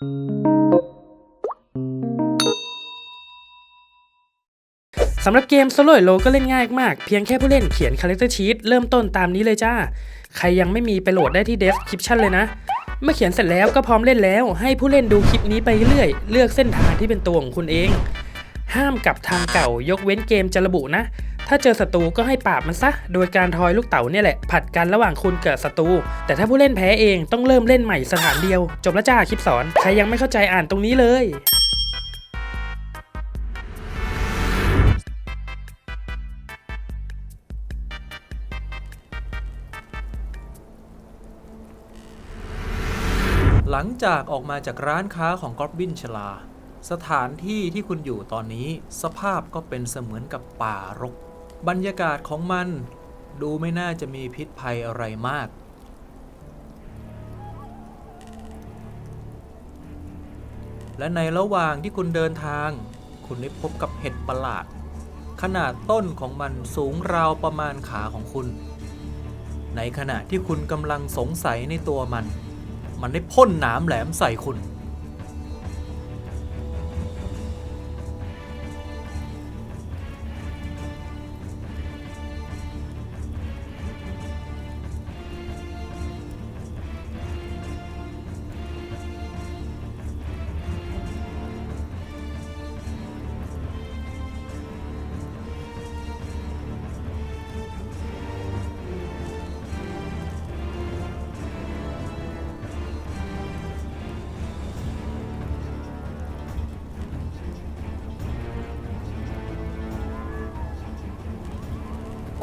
สำหรับเกม Solo Hero ก็เล่นง่ายมาก เพียงแค่ผู้เล่นเขียน Character Sheet เริ่มต้นตามนี้เลยจ้า ใครยังไม่มีไปโหลดได้ที่ Description เลยนะ เมื่อเขียนเสร็จแล้วก็พร้อมเล่นแล้ว ให้ผู้เล่นดูคลิปนี้ไปเรื่อย เลือกเส้นทางที่เป็นตัวของคุณเอง ห้ามกลับทางเก่ายกเว้นเกมจะระบุนะ ถ้าเจอศัตรูก็ให้ปราบมันซะ โดยการทอยลูกเต๋าเนี่ยแหละ ผัดกันระหว่างคุณกับศัตรู แต่ถ้าผู้เล่นแพ้เองต้องเริ่มเล่นใหม่สถานเดียว จบแล้วจ้าคลิปสอน ใครยังไม่เข้าใจอ่านตรงนี้เลยหลังจากออกมาจากร้านค้าของกอบบินชลา สถานที่ที่คุณอยู่ตอนนี้ สภาพก็เป็นเสมือนกับป่ารก บรรยากาศของมัน ดูไม่น่าจะมีพิษภัยอะไรมาก และในระหว่างที่คุณเดินทาง คุณได้พบกับเห็ดประหลาด ขนาดต้นของมันสูงราวประมาณขาของคุณ ในขณะที่คุณกำลังสงสัยในตัวมัน มันได้พ่นหนามแหลมใส่คุณ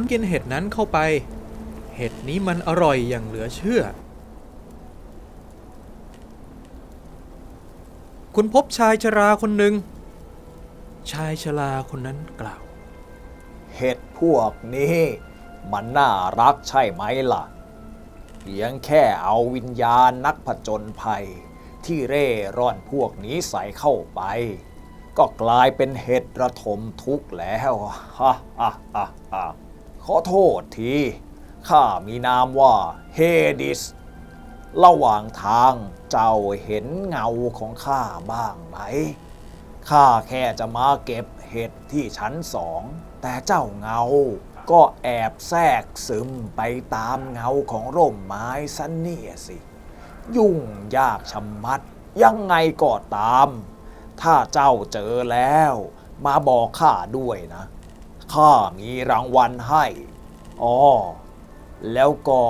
คุณกินเห็ดนั้นเข้าไป เห็ดนี้มันอร่อยอย่างเหลือเชื่อ คุณพบชายชราคนหนึ่ง ชายชราคนนั้นกล่าว เห็ดพวกนี้ มันน่ารักใช่ไหมล่ะ เพียงแค่เอาวิญญาณนักผจญภัย ที่เร่ร่อนพวกนี้ใส่เข้าไปก็กลายเป็นเห็ดระทมทุกข์แล้วฮ่าฮ่าฮ่าฮ่า ขอโทษที ข้ามีนามว่าเฮดิส ระหว่างทางเจ้าเห็นเงาของข้าบ้างไหม ข้าแค่จะมาเก็บเห็ดที่ชั้นสอง แต่เจ้าเงาก็แอบแทรกซึมไปตามเงาของร่มไม้สันเนี่ยสิ ยุ่งยากชะมัดยังไงก็ตาม ถ้าเจ้าเจอแล้ว มาบอกข้าด้วยนะ ข้ามีรางวัลให้อ๋อแล้วก็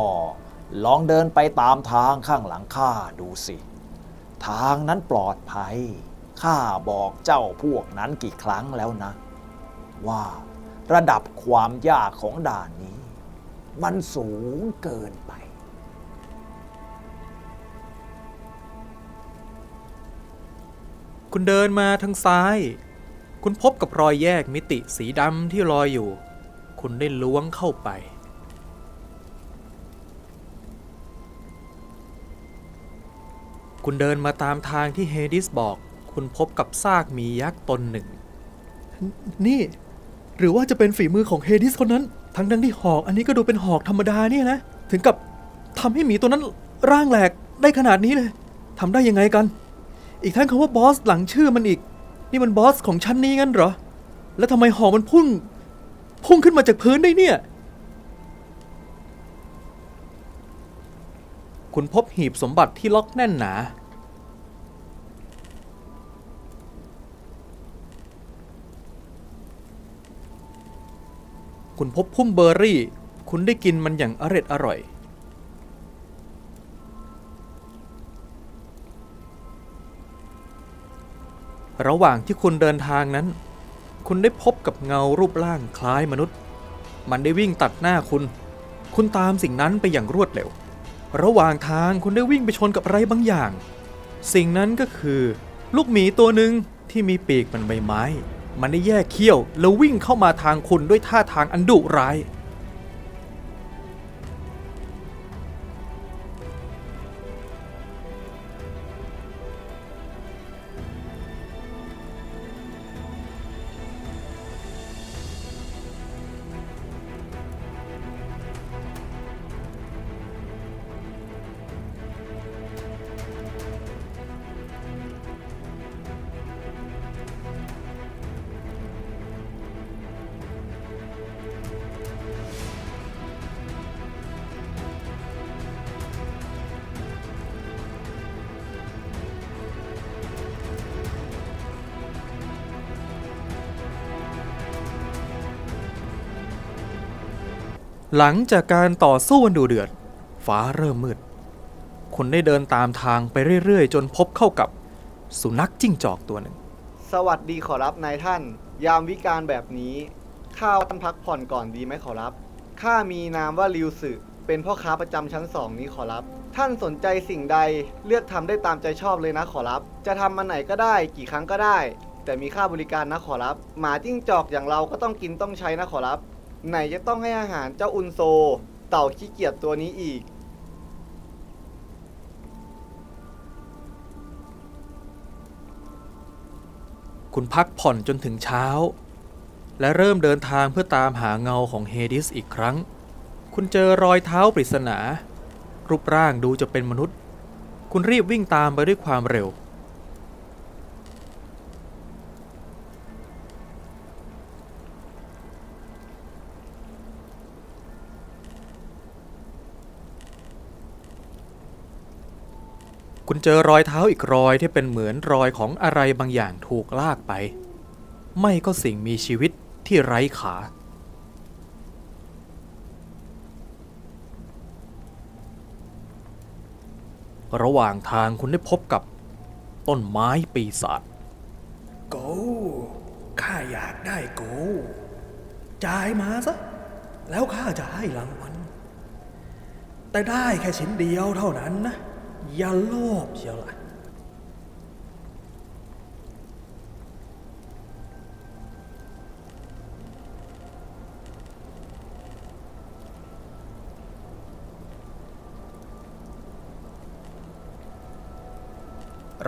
ลองเดินไปตามทางข้างหลังข้าดูสิ ทางนั้นปลอดภัย ข้าบอกเจ้าพวกนั้นกี่ครั้งแล้วนะ ว่าระดับความยากของด่านนี้ มันสูงเกินไป คุณเดินมาทางซ้าย คุณพบกับรอยแยกมิติสีดำที่ลอยอยู่ คุณได้ล้วงเข้าไป คุณเดินมาตามทางที่เฮดิสบอก คุณพบกับซากหมียักษ์ตนหนึ่ง นี่ หรือว่าจะเป็นฝีมือของเฮดิสคนนั้น ทั้งทั้งที่หอก อันนี้ก็ดูเป็นหอกธรรมดาเนี่ยนะ ถึงกับทำให้หมีตัวนั้นร่างแหลกได้ขนาดนี้เลยทำได้ยังไงกัน อีกทั้งคำว่าบอสหลังชื่อมันอีก นี่มันบอสของชั้นนี้งั้นเหรอ แล้วทำไมหอมันพุ่ง พุ่งขึ้นมาจากพื้นได้เนี่ย คุณพบหีบสมบัติที่ล็อกแน่นหนา คุณพบพุ่มเบอร์รี่ คุณได้กินมันอย่างอร็ดอร่อย ระหว่างที่คุณเดินทางนั้น คุณได้พบกับเงารูปร่างคล้ายมนุษย์ มันได้วิ่งตัดหน้าคุณ คุณตามสิ่งนั้นไปอย่างรวดเร็ว ระหว่างทางคุณได้วิ่งไปชนกับอะไรบางอย่าง สิ่งนั้นก็คือ ลูกหมีตัวหนึ่งที่มีปีกมันใบไม้ มันได้แยกเขี้ยวแล้ววิ่งเข้ามาทางคุณด้วยท่าทางอันดุร้าย หลังจากการต่อสู้กันดูเดือด ฟ้าเริ่มมืด คุณได้เดินตามทางไปเรื่อยๆ จนพบเข้ากับสุนัขจิ้งจอกตัวหนึ่ง สวัสดีขอรับนายท่าน ยามวิการแบบนี้ ข้าท่านพักผ่อนก่อนดีไหมขอรับ ข้ามีนามว่าริวสึเป็นพ่อค้าประจำชั้นสองนี้ขอรับ ท่านสนใจสิ่งใดเลือกทำได้ตามใจชอบเลยนะขอรับ จะทำมันไหนก็ได้กี่ครั้งก็ได้ แต่มีค่าบริการนะขอรับ หมาจิ้งจอกอย่างเราก็ต้องกินต้องใช้นะขอรับ ไหนจะต้องให้อาหารเจ้าอุนโซ เต่าขี้เกียจตัวนี้อีก คุณพักผ่อนจนถึงเช้า และเริ่มเดินทางเพื่อตามหาเงาของเฮดิสอีกครั้ง คุณเจอรอยเท้าปริศนา รูปร่างดูจะเป็นมนุษย์ คุณรีบวิ่งตามไปด้วยความเร็ว คุณเจอรอยเท้าอีกรอยที่เป็นเหมือนรอยของอะไรบางอย่างถูกลากไป ไม่ก็สิ่งมีชีวิตที่ไร้ขา ระหว่างทางคุณได้พบกับต้นไม้ปีศาจโกข้าอยากได้โกจ่ายมาซะ แล้วข้าจะให้รางวัลแต่ได้แค่ชิ้นเดียวเท่านั้นนะ อย่าโลภเชียวล่ะ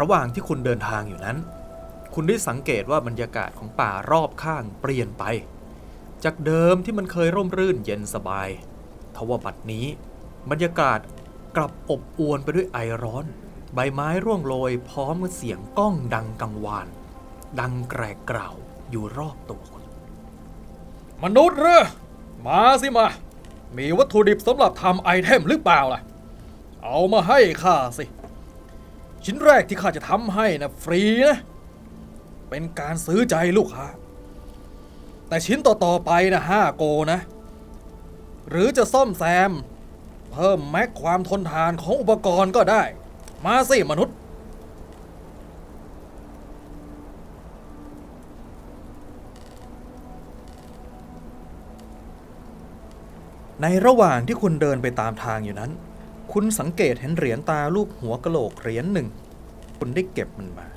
ระหว่างที่คุณเดินทางอยู่นั้น คุณได้สังเกตว่าบรรยากาศของป่ารอบข้างเปลี่ยนไป จากเดิมที่มันเคยร่มรื่นเย็นสบาย ทว่าบัดนี้ บรรยากาศ กลับอบอวลไปด้วยไอร้อน ใบไม้ร่วงโรยพร้อมกับเสียงก้องดังกังวาน ดังแกรกกราวอยู่รอบตัวคุณมนุษย์เหรอมาสิมา มีวัตถุดิบสำหรับทำไอเทมหรือเปล่าล่ะ เอามาให้ข้าสิ ชิ้นแรกที่ข้าจะทำให้นะฟรีนะ เป็นการซื้อใจลูกค้า แต่ชิ้นต่อๆไปนะห้าโกนะ หรือจะซ่อมแซม เพิ่มแม็กความทนทานของอุปกรณ์ก็ได้ มาสิมนุษย์ ในระหว่างที่คุณเดินไปตามทางอยู่นั้น คุณสังเกตเห็นเหรียญตารูปหัวกะโหลกเหรียญหนึ่ง คุณได้เก็บมันมา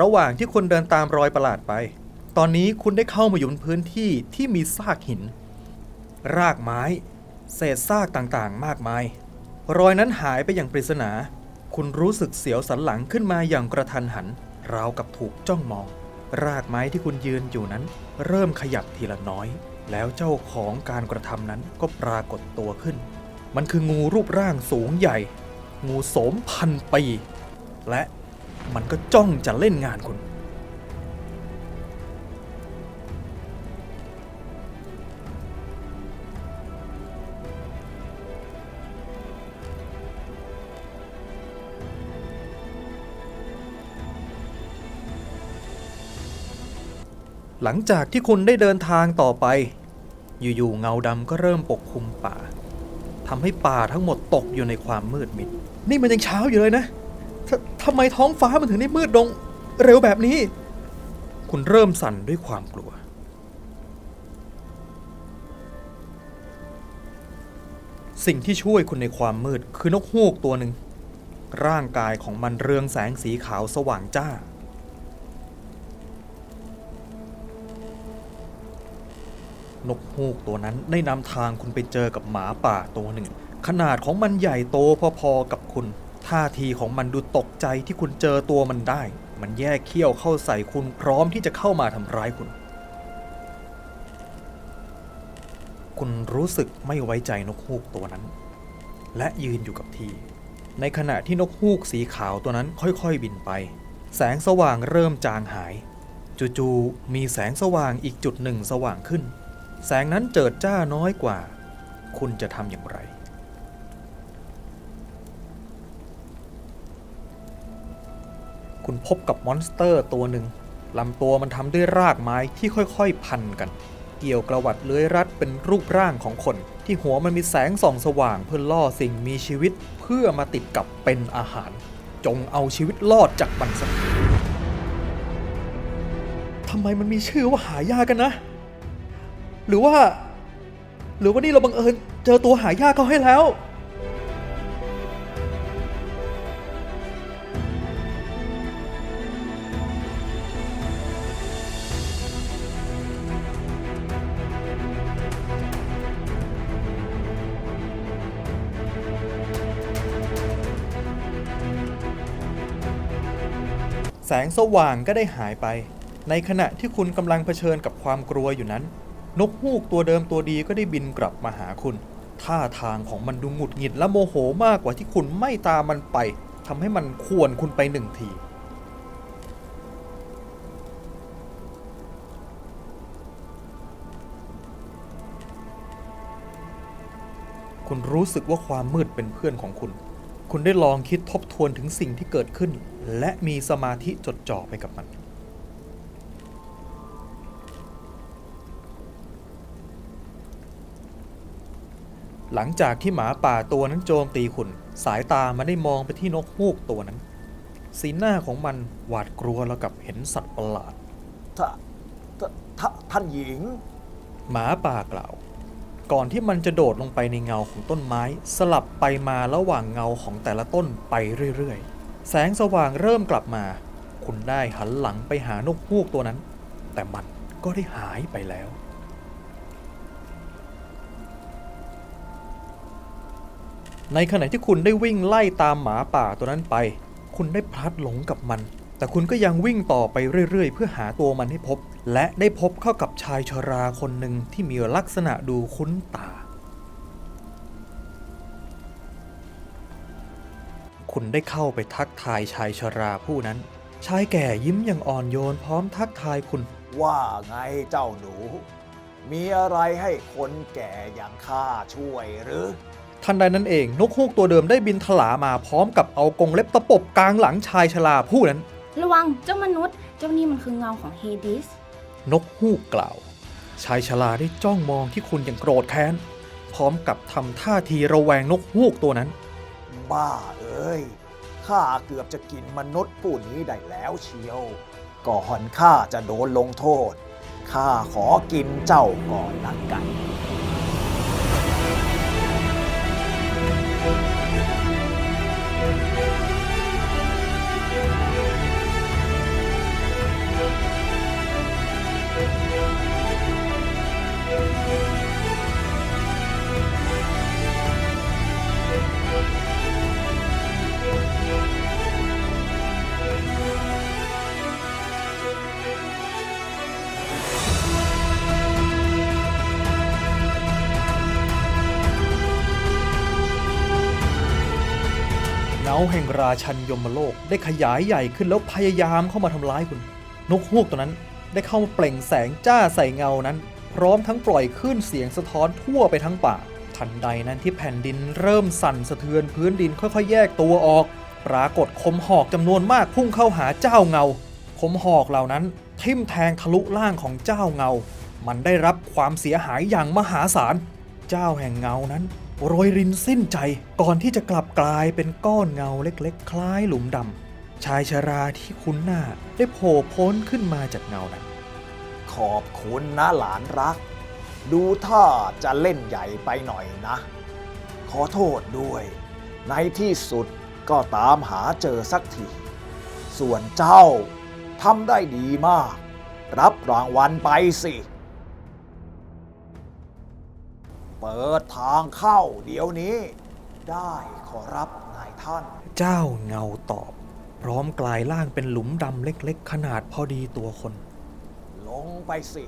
ระหว่างที่คุณเดินตามรอยประหลาดไป ตอนนี้คุณได้เข้ามาอยู่บนพื้นที่ที่มีซากหิน รากไม้ เศษซากต่างๆ มากมาย รอยนั้นหายไปอย่างปริศนา คุณรู้สึกเสียวสันหลังขึ้นมาอย่างกระทันหัน ราวกับถูกจ้องมอง รากไม้ที่คุณยืนอยู่นั้น เริ่มขยับทีละน้อย แล้วเจ้าของการกระทำนั้นก็ปรากฏตัวขึ้น มันคืองูรูปร่างสูงใหญ่ งูโสมพันปี และ มันก็จ้องจะเล่นงานคุณ หลังจากที่คุณได้เดินทางต่อไป อยู่ๆเงาดำก็เริ่มปกคลุมป่าทำให้ป่าทั้งหมดตกอยู่ในความมืดมิด นี่มันยังเช้าอยู่เลยนะ ทำไมท้องฟ้ามันถึงได้มืดลงเร็วแบบนี้ คุณเริ่มสั่นด้วยความกลัว สิ่งที่ช่วยคุณในความมืดคือนกฮูกตัวหนึ่ง ร่างกายของมันเรืองแสงสีขาวสว่างจ้า นกฮูกตัวนั้นได้นำทางคุณไปเจอกับหมาป่าตัวหนึ่ง ขนาดของมันใหญ่โตพอๆกับคุณ ท่าทีของมันดูตกใจที่คุณเจอตัวมันได้ มันแยกเขี้ยวเข้าใส่คุณพร้อมที่จะเข้ามาทำร้ายคุณ คุณรู้สึกไม่ไว้ใจนกฮูกตัวนั้น และยืนอยู่กับที่ ในขณะที่นกฮูกสีขาวตัวนั้นค่อยๆบินไป แสงสว่างเริ่มจางหาย จู่ๆมีแสงสว่างอีกจุดหนึ่งสว่างขึ้น แสงนั้นเจิดจ้าน้อยกว่า คุณจะทำอย่างไร พบกับมอนสเตอร์ตัวหนึ่งลำตัวมันทำด้วยรากไม้ที่ค่อยๆพันกัน เกี่ยวกระวัดเลื้อยรัดเป็นรูปร่างของคน ที่หัวมันมีแสงส่องสว่างเพื่อล่อสิ่งมีชีวิตเพื่อมาติดกับเป็นอาหาร จงเอาชีวิตรอดจากมันสักทำไมมันมีชื่อว่าหายากกันนะ หรือว่า หรือว่านี่เราบังเอิญเจอตัวหายากเขาให้แล้ว แสงสว่างก็ได้หายไป ในขณะที่คุณกำลังเผชิญกับความกลัวอยู่นั้น นกฮูกตัวเดิมตัวดีก็ได้บินกลับมาหาคุณ ท่าทางของมันดูหงุดหงิดและโมโหมากกว่าที่คุณไม่ตามมันไปทำให้มันขวนคุณไปหนึ่งที คุณรู้สึกว่าความมืดเป็นเพื่อนของคุณ คุณได้ลองคิดทบทวนถึงสิ่งที่เกิดขึ้น และมีสมาธิจดจ่อไปกับมัน หลังจากที่หมาป่าตัวนั้นโจมตีคุณ สายตามันได้มองไปที่นกฮูกตัวนั้น สีหน้าของมันหวาดกลัวแล้วกับเห็นสัตว์ประหลาดถ้าถ้าถ้าท่านหญิง หมาป่ากล่าว ก่อนที่มันจะโดดลงไปในเงาของต้นไม้ สลับไปมาระหว่างเงาของแต่ละต้นไปเรื่อยๆ แสงสว่างเริ่มกลับมา คุณได้หันหลังไปหานกฮูกตัวนั้น แต่มันก็ได้หายไปแล้ว ในขณะที่คุณได้วิ่งไล่ตามหมาป่าตัวนั้นไป คุณได้พลัดหลงกับมัน แต่คุณก็ยังวิ่งต่อไปเรื่อยๆ เพื่อหาตัวมันให้พบ และได้พบเข้ากับชายชราคนหนึ่งที่มีลักษณะดูคุ้นตา คุณได้เข้าไปทักทายชายชราผู้นั้น ชายแก่ยิ้มอย่างอ่อนโยนพร้อมทักทายคุณ ว่าไงเจ้าหนู มีอะไรให้คนแก่อย่างข้าช่วยหรือ ทันใดนั้นเองนกฮูกตัวเดิมได้บินถลามาพร้อมกับเอากรงเล็บตะปบกลางหลังชายชราผู้นั้น ระวังเจ้ามนุษย์ เจ้านี่มันคือเงาของเฮดิส นกฮูกกล่าว ชายชราได้จ้องมองที่คุณอย่างโกรธแค้น พร้อมกับทำท่าทีระแวงนกฮูกตัวนั้น บ้าเอ้ย ข้าเกือบจะกินมนุษย์ผู้นี้ได้แล้วเชียว ก่อนข้าจะโดนลงโทษ ข้าขอกินเจ้าก่อนละกันาแห่งราชันยมโลกได้ขยายใหญ่ขึ้นแล้วพยายามเข้ามาทำร้ายคุณ นกฮูกตัวนั้นได้เข้ามาเปล่งแสงจ้าใส่เงานั้น พร้อมทั้งปล่อยคลื่นเสียงสะท้อนทั่วไปทั้งป่า ทันใดนั้นที่แผ่นดินเริ่มสั่นสะเทือนพื้นดินค่อยๆ แยกตัวออก ปรากฏคมหอกจำนวนมากพุ่งเข้าหาเจ้าเงา คมหอกเหล่านั้นทิ่มแทงทะลุล่างของเจ้าเงา มันได้รับความเสียหายอย่างมหาศาล เจ้าแห่งเงานั้น โรยรินสิ้นใจก่อนที่จะกลับกลายเป็นก้อนเงาเล็กๆ คล้ายหลุมดำชายชราที่คุ้นหน้าได้โผล่พ้นขึ้นมาจากเงานั้น ขอบคุณนะหลานรัก ดูท่าจะเล่นใหญ่ไปหน่อยนะ ขอโทษด้วย ในที่สุดก็ตามหาเจอสักที ส่วนเจ้าทำได้ดีมาก รับรางวัลไปสิ เปิดทางเข้าเดี๋ยวนี้ ได้ขอรับนายท่าน เจ้าเงาตอบ พร้อมกลายร่างเป็นหลุมดำเล็กๆ ขนาดพอดีตัวคน ลงไปสิ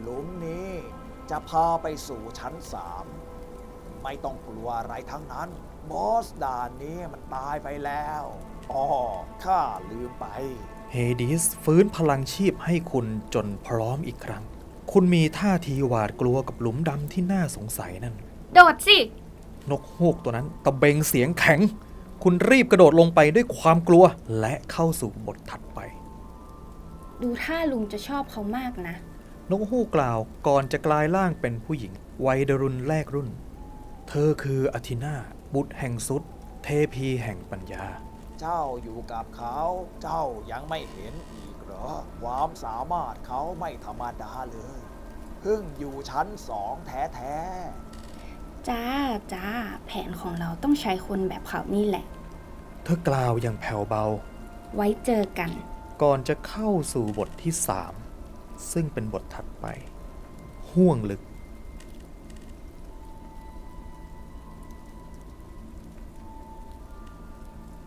หลุมนี้จะพาไปสู่ชั้นสามไม่ต้องกลัวอะไรทั้งนั้น บอสด่านนี้มันตายไปแล้วอ๋อข้าลืมไป เฮดิสฟื้นพลังชีพให้คุณจนพร้อมอีกครั้ง คุณมีท่าทีหวาดกลัวกับหลุมดำที่น่าสงสัยนั่น โดดสิ นกฮูกตัวนั้นตะเบงเสียงแข็ง คุณรีบกระโดดลงไปด้วยความกลัวและเข้าสู่บทถัดไป ดูท่าลุงจะชอบเขามากนะ นกฮูกกล่าวก่อนจะกลายร่างเป็นผู้หญิง วัยเดรุนแรกรุ่น เธอคืออธินาบุตรแห่งสุด เทพีแห่งปัญญา เจ้าอยู่กับเขา เจ้ายังไม่เห็นอีกเหรอ ความสามารถเขาไม่ธรรมดาเลยเพิ่งอยู่ชั้นสองแท้ๆจ้าจ้า แผนของเราต้องใช้คนแบบเขานี่แหละ เธอกล่าวอย่างแผ่วเบา ไว้เจอกัน ก่อนจะเข้าสู่บทที่3ซึ่งเป็นบทถัดไป ห่วงลึก